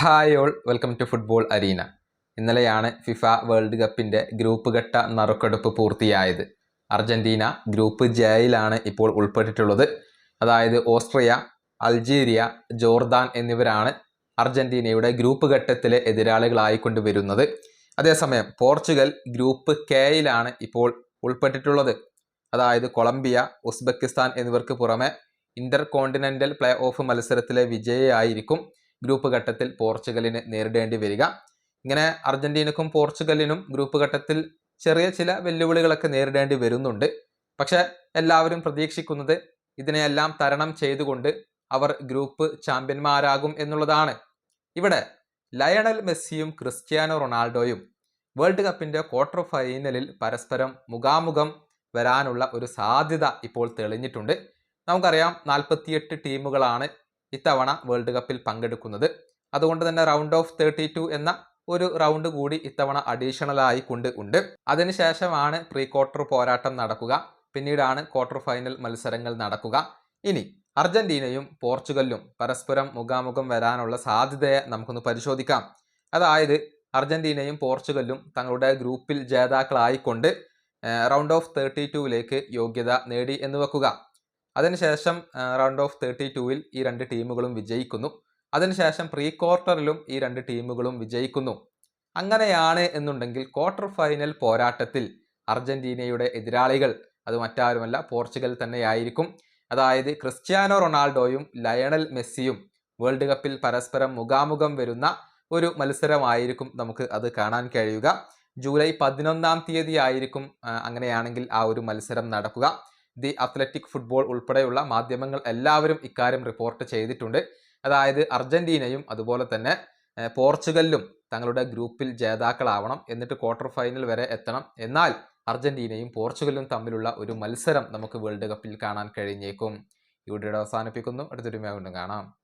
Hi all welcome to football arena. ഇന്നലെയാണ് FIFA world കപ്പിന്റെ group ഘട്ട നറുക്കെടുപ്പ് പൂർത്തിയായത്. അർജന്റീന ഗ്രൂപ്പ് ജയിലാണ് ഇപ്പോൾ ഉൾപ്പെട്ടിട്ടുള്ളത്. അതായത് ഓസ്ട്രിയ അൾജീരിയ ജോർദാൻ എന്നിവരാണ് അർജന്റീനയുടെ ഗ്രൂപ്പ് ഘട്ടത്തിലെ എതിരാളികളായിക്കൊണ്ട് വരുന്നത്. അതേസമയം പോർച്ചുഗൽ ഗ്രൂപ്പ് കെയിലാണ് ഇപ്പോൾ ഉൾപ്പെട്ടിട്ടുള്ളത്. അതായത് കൊളംബിയ ഉസ്ബെക്കിസ്ഥാൻ എന്നിവർക്ക് പുറമെ ഇന്റർ കോണ്ടിനെന്റൽ പ്ലേ ഓഫ് മത്സരത്തിലെ വിജയിയായിരിക്കും ഗ്രൂപ്പ് ഘട്ടത്തിൽ പോർച്ചുഗലിന് നേരിടേണ്ടി വരിക. ഇങ്ങനെ അർജന്റീനക്കും പോർച്ചുഗലിനും ഗ്രൂപ്പ് ഘട്ടത്തിൽ ചെറിയ ചില വെല്ലുവിളികളൊക്കെ നേരിടേണ്ടി വരുന്നുണ്ട്. പക്ഷേ എല്ലാവരും പ്രതീക്ഷിക്കുന്നത് ഇതിനെയെല്ലാം തരണം ചെയ്തുകൊണ്ട് അവർ ഗ്രൂപ്പ് ചാമ്പ്യന്മാരാകും എന്നുള്ളതാണ്. ഇവിടെ ലയണൽ മെസ്സിയും ക്രിസ്ത്യാനോ റൊണാൾഡോയും വേൾഡ് കപ്പിന്റെ ക്വാർട്ടർ ഫൈനലിൽ പരസ്പരം മുഖാമുഖം വരാനുള്ള ഒരു സാധ്യത ഇപ്പോൾ തെളിഞ്ഞിട്ടുണ്ട്. നമുക്കറിയാം നാൽപ്പത്തിയെട്ട് ടീമുകളാണ് ഇത്തവണ വേൾഡ് കപ്പിൽ പങ്കെടുക്കുന്നത്. അതുകൊണ്ട് തന്നെ റൗണ്ട് ഓഫ് തേർട്ടി ടു എന്ന ഒരു റൗണ്ട് കൂടി ഇത്തവണ അഡീഷണൽ ആയി കൊണ്ട് ഉണ്ട്. അതിനുശേഷമാണ് പ്രീ ക്വാർട്ടർ പോരാട്ടം നടക്കുക. പിന്നീടാണ് ക്വാർട്ടർ ഫൈനൽ മത്സരങ്ങൾ നടക്കുക. ഇനി അർജന്റീനയും പോർച്ചുഗലും പരസ്പരം മുഖാമുഖം വരാനുള്ള സാധ്യതയെ നമുക്കൊന്ന് പരിശോധിക്കാം. അതായത് അർജന്റീനയും പോർച്ചുഗലും തങ്ങളുടെ ഗ്രൂപ്പിൽ ജേതാക്കളായിക്കൊണ്ട് റൗണ്ട് ഓഫ് തേർട്ടി ടുവിലേക്ക് യോഗ്യത നേടി എന്ന് വെക്കുക. അതിനുശേഷം റൗണ്ട് ഓഫ് തേർട്ടി ടൂവിൽ ഈ രണ്ട് ടീമുകളും വിജയിക്കുന്നു. അതിനുശേഷം പ്രീ ക്വാർട്ടറിലും ഈ രണ്ട് ടീമുകളും വിജയിക്കുന്നു. അങ്ങനെയാണ് എന്നുണ്ടെങ്കിൽ ക്വാർട്ടർ ഫൈനൽ പോരാട്ടത്തിൽ അർജന്റീനയുടെ എതിരാളികൾ അത് മറ്റാരുമല്ല പോർച്ചുഗൽ തന്നെയായിരിക്കും. അതായത് ക്രിസ്ത്യാനോ റൊണാൾഡോയും ലയണൽ മെസ്സിയും വേൾഡ് കപ്പിൽ പരസ്പരം മുഖാമുഖം വരുന്ന ഒരു മത്സരമായിരിക്കും നമുക്ക് അത് കാണാൻ കഴിയുക. ജൂലൈ പതിനൊന്നാം തീയതി ആയിരിക്കും അങ്ങനെയാണെങ്കിൽ ആ ഒരു മത്സരം നടക്കുക. ദി അത്ലറ്റിക് ഫുട്ബോൾ ഉൾപ്പെടെയുള്ള മാധ്യമങ്ങൾ എല്ലാവരും ഇക്കാര്യം റിപ്പോർട്ട് ചെയ്തിട്ടുണ്ട്. അതായത് അർജന്റീനയും അതുപോലെ തന്നെ പോർച്ചുഗലും തങ്ങളുടെ ഗ്രൂപ്പിൽ ജേതാക്കളാവണം എന്നിട്ട് ക്വാർട്ടർ ഫൈനൽ വരെ എത്തണം. എന്നാൽ അർജന്റീനയും പോർച്ചുഗലും തമ്മിലുള്ള ഒരു മത്സരം നമുക്ക് വേൾഡ് കപ്പിൽ കാണാൻ കഴിഞ്ഞേക്കും. ഇവിടെ അവസാനിപ്പിക്കുന്നു. അടുത്തൊരു വീണ്ടും കാണാം.